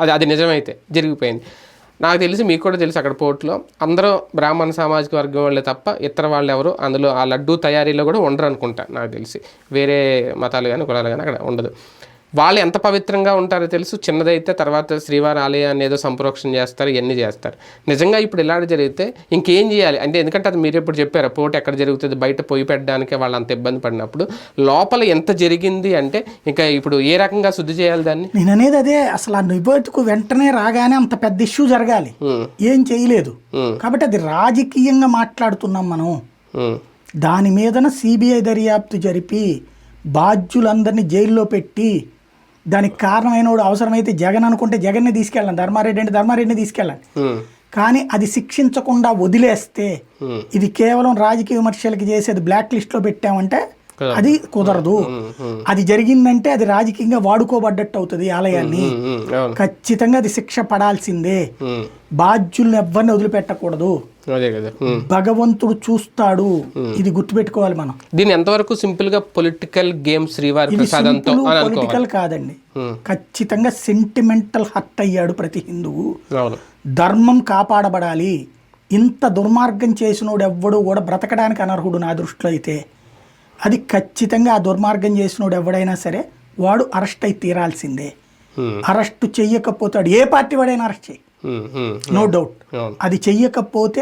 అది అది నిజమైతే జరిగిపోయింది. నాకు తెలిసి మీకు కూడా తెలుసు అక్కడ పోర్టులో. అందరూ బ్రాహ్మణ సామాజిక వర్గం వాళ్ళే తప్ప ఇతర వాళ్ళు ఎవరు అందులో ఆ లడ్డూ తయారీలో కూడా ఉండరు అనుకుంటా నాకు తెలిసి. వేరే మతాలు కానీ కులాలు కానీ అక్కడ ఉండదు. వాళ్ళు ఎంత పవిత్రంగా ఉంటారో తెలుసు. చిన్నదైతే తర్వాత శ్రీవారి ఆలయాన్ని ఏదో సంప్రోక్షణ చేస్తారు ఇవన్నీ చేస్తారు. నిజంగా ఇప్పుడు ఇలాంటి జరిగితే ఇంకేం చేయాలి? అంటే ఎందుకంటే అది మీరు ఇప్పుడు చెప్పారు పోటీ ఎక్కడ జరుగుతుంది బయట పొయ్యి పెట్టడానికి వాళ్ళు అంత ఇబ్బంది పడినప్పుడు లోపల ఎంత జరిగింది అంటే ఇంకా ఇప్పుడు ఏ రకంగా శుద్ధి చేయాలి దాన్ని? నేను అనేది అదే అసలు ఆ నిబోతుకు వెంటనే రాగానే అంత పెద్ద ఇష్యూ జరగాలి. ఏం చేయలేదు. కాబట్టి అది రాజకీయంగా మాట్లాడుతున్నాం మనం. దాని మీదన సిబిఐ దర్యాప్తు జరిపి బాధ్యులందరినీ జైల్లో పెట్టి దానికి కారణమైన వాడు అవసరమైతే జగన్ అనుకుంటే జగన్ని తీసుకెళ్ళండి ధర్మారెడ్డి అంటే ధర్మారెడ్డిని తీసుకెళ్ళండి ఉమ్, కానీ అది శిక్షించకుండా వదిలేస్తే ఇది కేవలం రాజకీయ విమర్శలకి చేసేది బ్లాక్ లిస్ట్లో పెట్టామంటే అది కుదరదు. అది జరిగిందంటే అది రాజకీయంగా వాడుకోబడ్డట్టు అవుతుంది ఆలయాన్ని. ఖచ్చితంగా అది శిక్ష పడాల్సిందే. బాధ్యుల్ని ఎవరిని వదిలిపెట్టకూడదు. భగవంతుడు చూస్తాడు. ఇది గుర్తుపెట్టుకోవాలి మనం. దీన్ని ఎంతవరకు సింపుల్గా పొలిటికల్ గేమ్ శ్రీవారి పొలిటికల్ కాదండి. ఖచ్చితంగా సెంటిమెంటల్ హర్ట్ అయ్యాడు ప్రతి హిందువు. ధర్మం కాపాడబడాలి. ఇంత దుర్మార్గం చేసినోడు ఎవ్వడు కూడా బ్రతకడానికి అనర్హుడు నా దృష్టిలో అయితే. అది ఖచ్చితంగా ఆ దుర్మార్గం చేసినోడు ఎవడైనా సరే వాడు అరెస్ట్ అయి తీరాల్సిందే. అరెస్ట్ చెయ్యకపోతాడు ఏ పార్టీ వాడైనా అరెస్ట్ చేయి. నో డౌట్ అది చెయ్యకపోతే